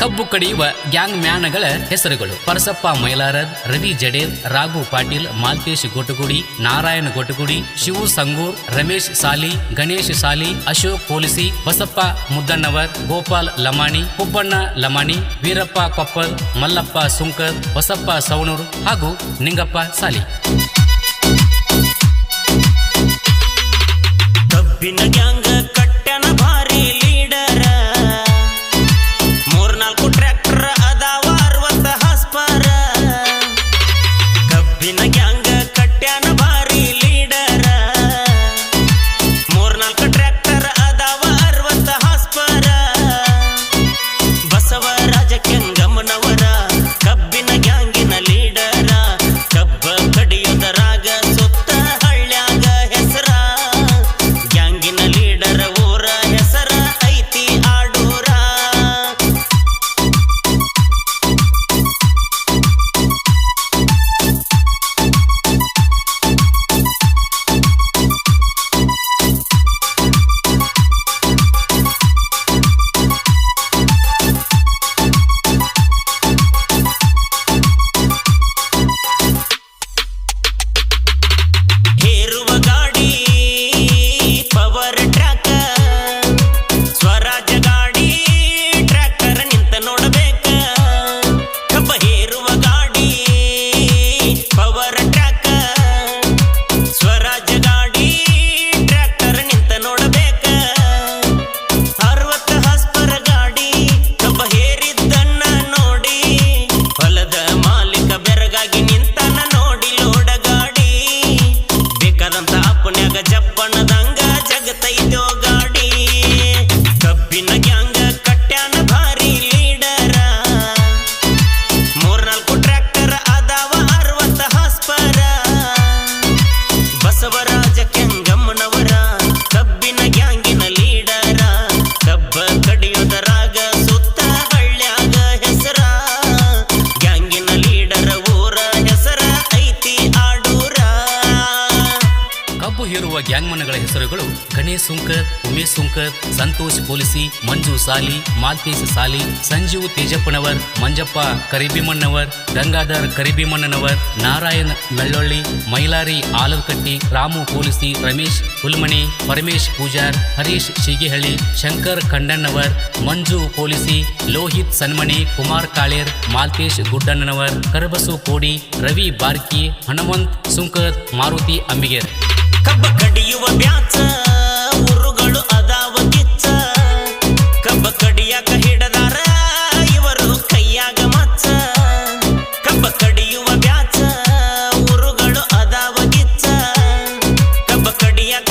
ಕಬ್ಬು ಕಡಿಯುವ ಗ್ಯಾಂಗ್ ಮ್ಯಾನಗಳ ಹೆಸರುಗಳು. ಪರಸಪ್ಪ ಮೈಲಾರದ್, ರವಿ ಜಡೇರ್ ರಾಘು ಪಾಟೀಲ್, ಮಾಲ್ತೇಶ್ ಗೊಟಗುಡಿ, ನಾರಾಯಣ ಗೊಟಗುಡಿ, ಶಿವು ಸಂಗೂರ್, ರಮೇಶ್ ಸಾಲಿ, ಗಣೇಶ್ ಸಾಲಿ, ಅಶೋಕ್ ಪೋಲಿಸಿ, ಬಸಪ್ಪ ಮುದ್ದಣ್ಣವರ್, ಗೋಪಾಲ್ ಲಮಾಣಿ ಹುಬ್ಬಣ್ಣ ಲಮಾಣಿ, ವೀರಪ್ಪ ಕೊಪ್ಪಲ್, ಮಲ್ಲಪ್ಪ ಸುಂಕರ್, ಬಸಪ್ಪ ಸವಣೂರು ಹಾಗೂ ನಿಂಗಪ್ಪ ಸಾಲಿ. ಗ್ಯಾಂಗ್ಮನ್ಗಳ ಹೆಸರುಗಳು ಗಣೇಶ್ ಸುಂಕರ್ ಉಮೇಶ್ ಸುಂಕರ್ ಸಂತೋಷ್ ಪೊಲಿಸಿ, ಮಂಜು ಸಾಲಿ, ಮಾಲ್ತೇಶ್ ಸಾಲಿ, ಸಂಜೀವ್ ತೇಜಪ್ಪನವರ್, ಮಂಜಪ್ಪ ಕರಿಭೀಮಣ್ಣವರ್ ಗಂಗಾಧರ್ ಕರಿಭೀಮಣ್ಣನವರ್, ನಾರಾಯಣ್ ಮೆಳ್ಳೊಳ್ಳಿ, ಮೈಲಾರಿ ಆಲವಕಟ್ಟಿ ರಾಮು ಪೊಲಿಸಿ, ರಮೇಶ್ ಹುಲ್ಮಣಿ, ಪರಮೇಶ್ ಪೂಜಾರ್, ಹರೀಶ್ ಶಿಗಿಹಳ್ಳಿ, ಶಂಕರ್ ಖಂಡಣ್ಣವರ್ ಮಂಜು ಪೊಲಿಸಿ, ಲೋಹಿತ್ ಸನ್ಮಣಿ, ಕುಮಾರ್ ಕಾಳೇರ್, ಮಾಲ್ತೇಶ್ ಗುಡ್ಡಣ್ಣನವರ್, ಕರಬಸು ಕೋಡಿ, ರವಿ ಬಾರ್ಕಿ, ಹನುಮಂತ್ ಸುಂಕರ್, ಮಾರುತಿ ಅಂಬಿಗೇರ್. ಕಬ್ಬ ಕಡಿಯುವ ಬ್ಯಾಚ, ಉರುಗಳು ಅದಾವ ಕಿಚ್ಚ. ಕಬ್ಬ ಕಡಿಯಾಕ ಹಿಡದಾರ, ಇವರು ಕೈಯಾಗ ಮಚ್ಚ. ಕಬ್ಬ ಕಡಿಯುವ ಬ್ಯಾಚ, ಉರುಗಳು ಅದಾವ ಕಿಚ್ಚ. ಕಬ್ಬ ಕಡಿಯಾಕ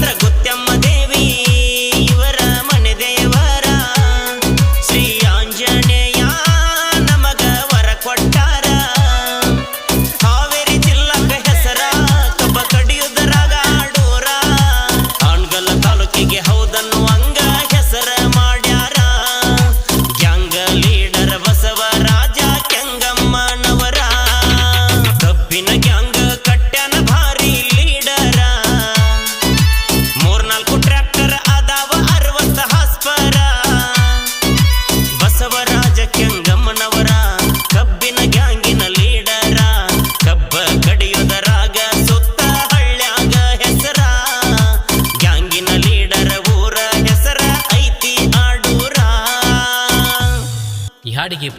trago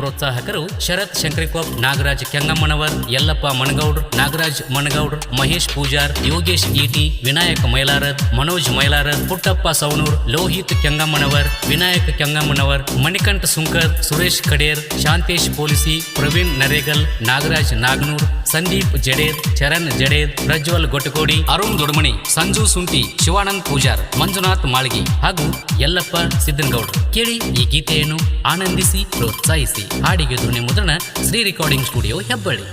ಪ್ರೋತ್ಸಾಹಕರು ಶರತ್ ಶಂಕರಿಕೋಪ್ ನಾಗರಾಜ್ ಕೆಂಗಮ್ಮನವರ್, ಯಲ್ಲಪ್ಪ ಮಣಗೌಡ್ರ್ ನಾಗರಾಜ್ ಮಣಗೌಡ್ರ್ ಮಹೇಶ್ ಪೂಜಾರ್, ಯೋಗೇಶ್ ಈಟಿ, ವಿನಾಯಕ್ ಮೈಲಾರದ್ ಮನೋಜ್ ಮೈಲಾರದ್ ಪುಟ್ಟಪ್ಪ ಸೌನೂರ್ ಲೋಹಿತ್ ಕೆಂಗಮ್ಮನವರ್, ವಿನಾಯಕ್ ಕೆಂಗಮ್ಮನವರ್, ಮಣಿಕಂಠ ಸುಂಕರ್, ಸುರೇಶ್ ಕಡೇರ್, ಶಾಂತೇಶ್ ಪೋಲಿಸಿ, ಪ್ರವೀಣ್ ನರೇಗಲ್, ನಾಗರಾಜ್ ನಾಗನೂರ್ ಸಂದೀಪ್ ಜಡೇರ್ ಚರಣ್ ಜಡೇರ್ ಪ್ರಜ್ವಲ್ ಗೊಟ್ಟಕೋಡಿ, ಅರುಣ್ ದೊಡಮಣಿ, ಸಂಜು ಸುಂಟಿ, ಶಿವಾನಂದ್ ಪೂಜಾರ್, ಮಂಜುನಾಥ್ ಮಾಳ್ಗಿ ಹಾಗೂ ಯಲ್ಲಪ್ಪ ಸಿದ್ದನಗೌಡ್ರು ಕೇಳಿ ಈ ಗೀತೆಯನ್ನು ಆನಂದಿಸಿ, ಪ್ರೋತ್ಸಾಹಿಸಿ. ಹಾಡಿಗೆ ಧ್ವನಿ ಮುದ್ರಣ ಶ್ರೀ ರೆಕಾರ್ಡಿಂಗ್ ಸ್ಟುಡಿಯೋ ಹೆಬ್ಬಳ್ಳಿ.